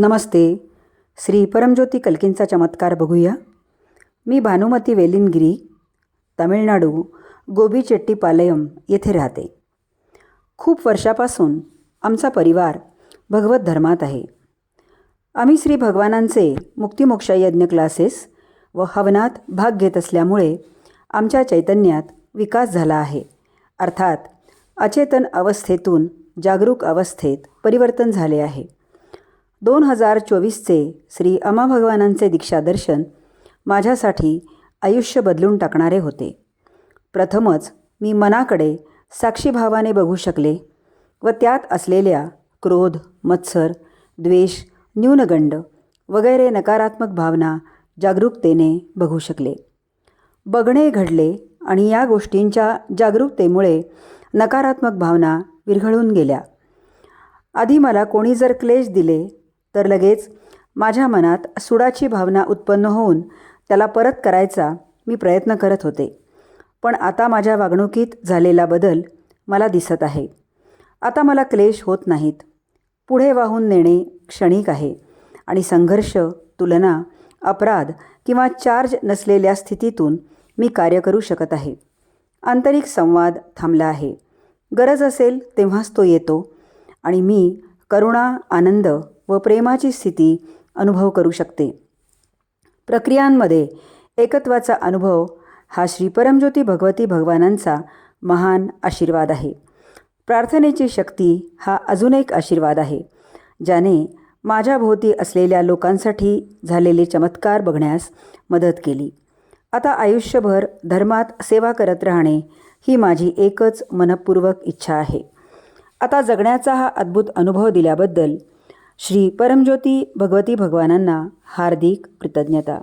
नमस्ते. श्री परमज्योती कल्कींचा चमत्कार बघूया. मी भानुमती वेलिनगिरी तामिळनाडू गोबीचेट्टीपालयम येथे राहते. खूप वर्षापासून आमचा परिवार भगवत धर्मात आहे. आम्ही श्री भगवानांचे मुक्तिमोक्ष यज्ञ क्लासेस व हवनात भाग घेत असल्यामुळे आमच्या चैतन्यात विकास झाला आहे. अर्थात अचेतन अवस्थेतून जागरूक अवस्थेत परिवर्तन झाले आहे. दोन हजार चोवीसचे श्री अमाभगवानांचे दीक्षादर्शन माझ्यासाठी आयुष्य बदलून टाकणारे होते. प्रथमच मी मनाकडे साक्षीभावाने बघू शकले व त्यात असलेल्या क्रोध मत्सर द्वेष न्यूनगंड वगैरे नकारात्मक भावना जागरूकतेने बघू शकले. बघणे घडले आणि या गोष्टींच्या जागरूकतेमुळे नकारात्मक भावना विरघळून गेल्या. आधी मला कोणी जर क्लेश दिले तर लगेच माझ्या मनात सुडाची भावना उत्पन्न होऊन त्याला परत करायचा मी प्रयत्न करत होते. पण आता माझ्या वागणुकीत झालेला बदल मला दिसत आहे. आता मला क्लेश होत नाहीत. पुढे वाहून नेणे क्षणिक आहे आणि संघर्ष तुलना अपराध किंवा चार्ज नसलेल्या स्थितीतून मी कार्य करू शकत आहे. आंतरिक संवाद थांबला आहे. गरज असेल तेव्हाच तो येतो आणि मी करुणा आनंद व प्रेमाची स्थिती अनुभव करू शकते. प्रक्रियांमध्ये एकत्वाचा अनुभव हा श्री परमज्योती भगवती भगवानांचा महान आशीर्वाद आहे. प्रार्थनेची शक्ती हा अजून एक आशीर्वाद आहे ज्याने माझ्याभोवती असलेल्या लोकांसाठी झालेले चमत्कार बघण्यास मदत केली. आता आयुष्यभर धर्मात सेवा करत राहणे ही माझी एकच मनपूर्वक इच्छा आहे. आता जगण्याचा हा अद्भुत अनुभव दिल्याबद्दल श्री परमज्योती भगवती भगवानांना हार्दिक कृतज्ञता.